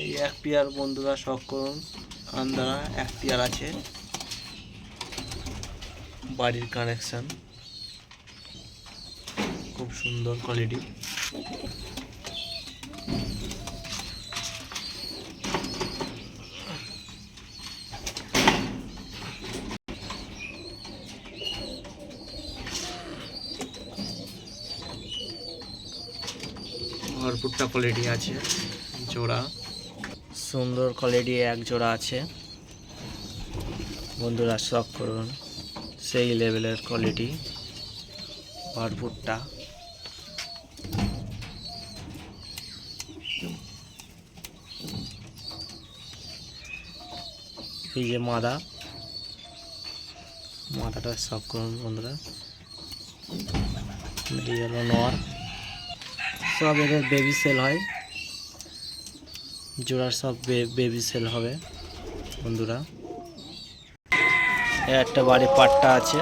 এই এক পেয়ার বন্ধুরা শখ করুন আন্দারা এক পেয়ার আছে। বাড়ির কানেকশন খুব সুন্দর কোয়ালিটি ভরপুরটা কোয়ালিটি আছে, জোড়া। সুন্দর কোয়ালিটি এক জোড়া আছে। বন্ধুরা শখ করুন, সেই লেভেলের কোয়ালিটি ভরপুরটা। এই যে মাদা মাথাটা শখ করুন বন্ধুরা। এই হলো নর। সব এদের বেবি সেল হয়। জোড়ার সব বেবি সেল হবে, বন্ধুরা। একটা বাড়ি পাট্টা আছে।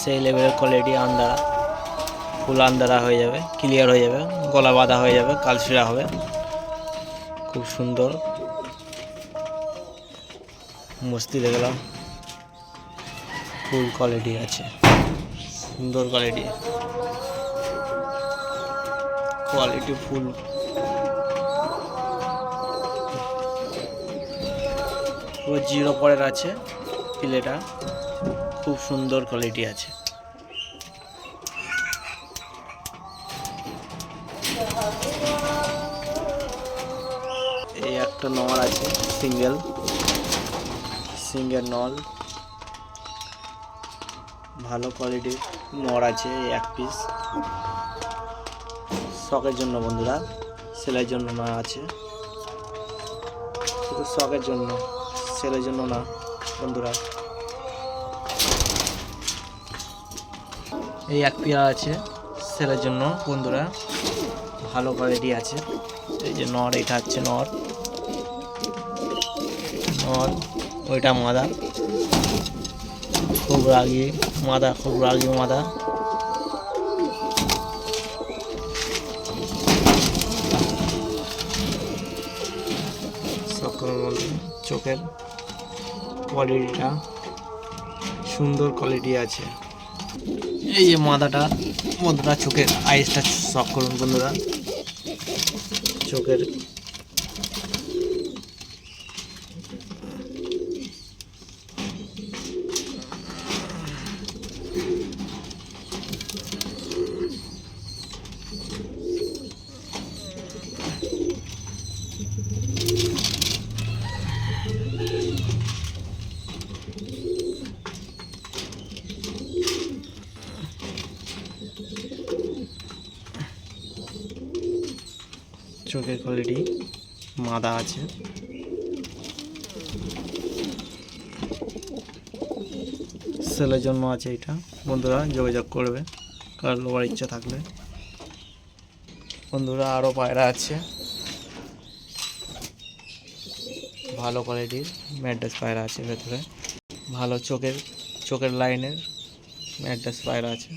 সেই লেভেলের কোয়ালিটি আন্দারা ফুল আন্দারা হয়ে যাবে ক্লিয়ার হয়ে যাবে, গলা বাঁধা হয়ে যাবে কালশিরা হবে। খুব সুন্দর। মস্তি দেখলাম। ফুল কোয়ালিটি আছে। সুন্দর কোয়ালিটি কোয়ালিটি ফুল পুরো জিরো পরের আছে পিলেটা খুব সুন্দর কোয়ালিটি আছে। এই একটা নল আছে সিঙ্গেল সিঙ্গেল নল। ভালো কোয়ালিটির নর আছে এক পিস শখের জন্য বন্ধুরা সেলের জন্য না, আছে। শুধু শখের জন্য সেলের জন্য না, বন্ধুরা। এই এক পেয়ার আছে সেলের জন্য, বন্ধুরা। ভালো কোয়ালিটি আছে। এই যে নর, এটা হচ্ছে নর। নর, ওইটা মাদা খুব রাগি মাদা খুব রাগি মাদা চোখের কোয়ালিটিটা সুন্দর কোয়ালিটি আছে। এই যে মাদাটা বন্ধুরা চোখের আইসটা শখ করুন বন্ধুরা। চোখের চোখের কোয়ালিটি মাদা আছে। সেলের জন্য আছে এটা। বন্ধুরা যোগাযোগ করবে কার লোয়ার ইচ্ছা থাকলে। বন্ধুরা আরও পায়রা আছে। ভালো কোয়ালিটির ম্যাড্রেস পায়রা আছে ভেতরে। ভালো চোখের চোখের লাইনের ম্যাড্রেস পায়রা আছে।